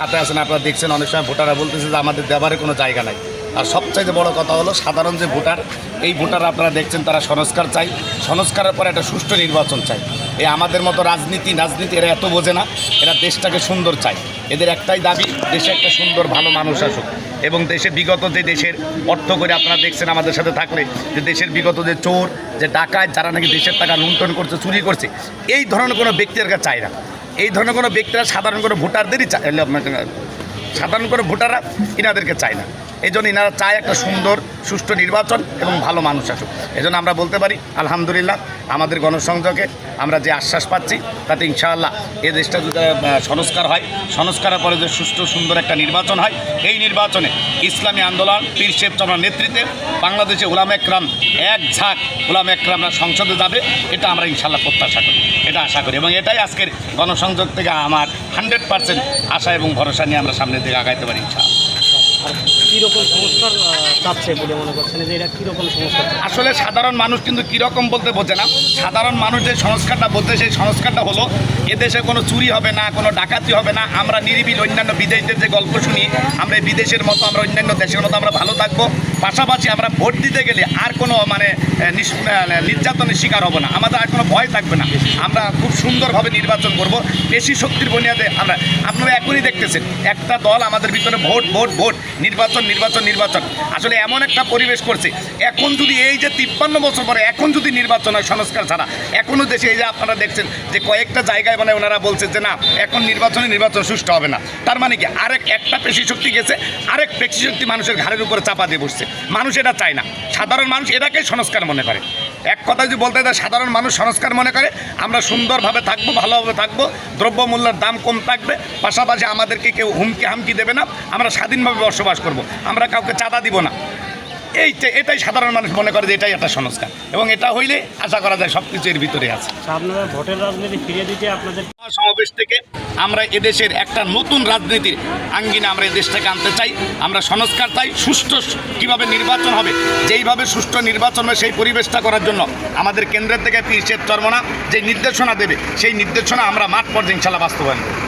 হাতে আছেন, আপনারা দেখছেন, অনেক সময় ভোটাররা বলতেছে যে আমাদের দেবারে কোনো জায়গা নাই। আর সবচাইতে বড় কথা হলো, সাধারণ যে ভোটার, এই ভোটার আপনারা দেখছেন, তারা সংস্কার চাই। সংস্কারের পরে একটা সুষ্ঠু নির্বাচন চাই। এই আমাদের মতো রাজনীতি রাজনীতি এরা এত বোঝে না, এরা দেশটাকে সুন্দর চায়। এদের একটাই দাবি, দেশে একটা সুন্দর, ভালো মানুষ আসুক। এবং দেশে বিগত যে দেশের অর্থ করে আপনারা দেখছেন আমাদের সাথে থাকলে, যে দেশের বিগত যে চোর, যে ডাকাত, যারা নাকি দেশের টাকা লুণ্ঠন করছে, চুরি করছে, এই ধরনের কোনো ব্যক্তির কাছে চায় না। এই ধরনের কোনো ব্যক্তিরা সাধারণ কোনো ভোটারদেরই চায় সাধারণ কোনো ভোটাররা এনাদেরকে চায় না। এই জন্য ইনারা চায় একটা সুন্দর, সুষ্ঠু নির্বাচন এবং ভালো মানুষ আসুক। এই জন্য আমরা বলতে পারি, আলহামদুলিল্লাহ, আমাদের গণসংযোগে আমরা যে আশ্বাস পাচ্ছি, তাতে ইনশাআল্লাহ এই দেশটা যদি সংস্কার হয়, সংস্কারের পরে যে সুষ্ঠু, সুন্দর একটা নির্বাচন হয়, এই নির্বাচনে ইসলামী আন্দোলন, পীর শেখ চন্দ্র নেতৃত্বে বাংলাদেশে উলাম একরাম এক ঝাঁক উলাম একরামরা সংসদে যাবে, এটা আমরা ইনশাল্লাহ প্রত্যাশা করি, এটা আশা করি। এবং এটাই আজকের গণসংযোগ থেকে আমার হান্ড্রেড পার্সেন্ট আশা এবং ভরসা নিয়ে আমরা সামনের দিকে আগাইতে পারি ইনশাআল্লাহ। কীরকম সংস্কার চাচ্ছে বলে মনে করছেন? যে এটা কীরকম সংস্কার আসলে সাধারণ মানুষ কিন্তু কীরকম বলতে বোঝে না। সাধারণ মানুষ যে সংস্কারটা বলতে সেই সংস্কারটা হলো, এদেশে কোনো চুরি হবে না, কোনো ডাকাতি হবে না। আমরা নিরিবিল অন্যান্য বিদেশদের যে গল্প শুনি, আমরা বিদেশের মতো, আমরা অন্যান্য দেশের মতো, আমরা ভালো থাকব। পাশাপাশি আমরা ভোট দিতে গেলে আর কোনো মানে নির্যাতনের শিকার হব না। আমাদের আর কোনো ভয় থাকবে না। আমরা খুব সুন্দরভাবে নির্বাচন করব। বেশি শক্তির বুনিয়াদে আমরা, আপনারা এখনই দেখতেছেন, একটা দল আমাদের ভিতরে ভোট ভোট ভোট, নির্বাচন নির্বাচন নির্বাচন। আসলে এমন একটা পরিবেশ করছে, এখন যদি এই যে তিপ্পান্ন বছর পরে এখন যদি নির্বাচন হয় সংস্কার ছাড়া এখনও দেশে এই যে আপনারা দেখছেন যে কয়েকটা জায়গায় মানে ওনারা বলছেন যে না, এখন নির্বাচনে নির্বাচন সুষ্ঠু হবে না। তার মানে কি, আরেক একটা পেশি শক্তি গেছে, আরেক পেশি শক্তি মানুষের ঘাড়ের উপরে চাপা দিয়ে বসছে। মানুষ এটা চায় না। সাধারণ মানুষ এটাকেই সংস্কার মনে করে। এক কথা যদি বলতে যায়, সাধারণ মানুষ সংস্কার মনে করে, আমরা সুন্দরভাবে থাকব, ভালোভাবে থাকব, দ্রব্যমূল্যের দাম কম থাকবে, পাশাপাশি আমাদেরকে কেউ হুমকি হামকি দেবে না, আমরা স্বাধীনভাবে বসবাস করব। আমরা কাউকে চাঁদা দিব না। এই এটাই সাধারণ মানুষ মনে করে যে এটাই একটা সংস্কার। এবং এটা হইলে আশা করা যায় সব কিছু এর ভিতরে আছে। আচ্ছা, আপনারা ভোটের রাজনীতি ফিরিয়ে দিতে আপনাদের সমাবেশ থেকে আমরা এদেশের একটা নতুন রাজনীতির আঙ্গিনে আমরা এদেশটাকে আনতে চাই। আমরা সংস্কার চাই সুষ্ঠু কীভাবে নির্বাচন হবে যেইভাবে সুষ্ঠু নির্বাচন হবে সেই পরিবেশটা করার জন্য আমাদের কেন্দ্রের থেকে পি শেখ চর্মনা যে নির্দেশনা দেবে সেই নির্দেশনা আমরা মাঠ পর্যায়ে ইনশাল্লাহ বাস্তবায়ন করব।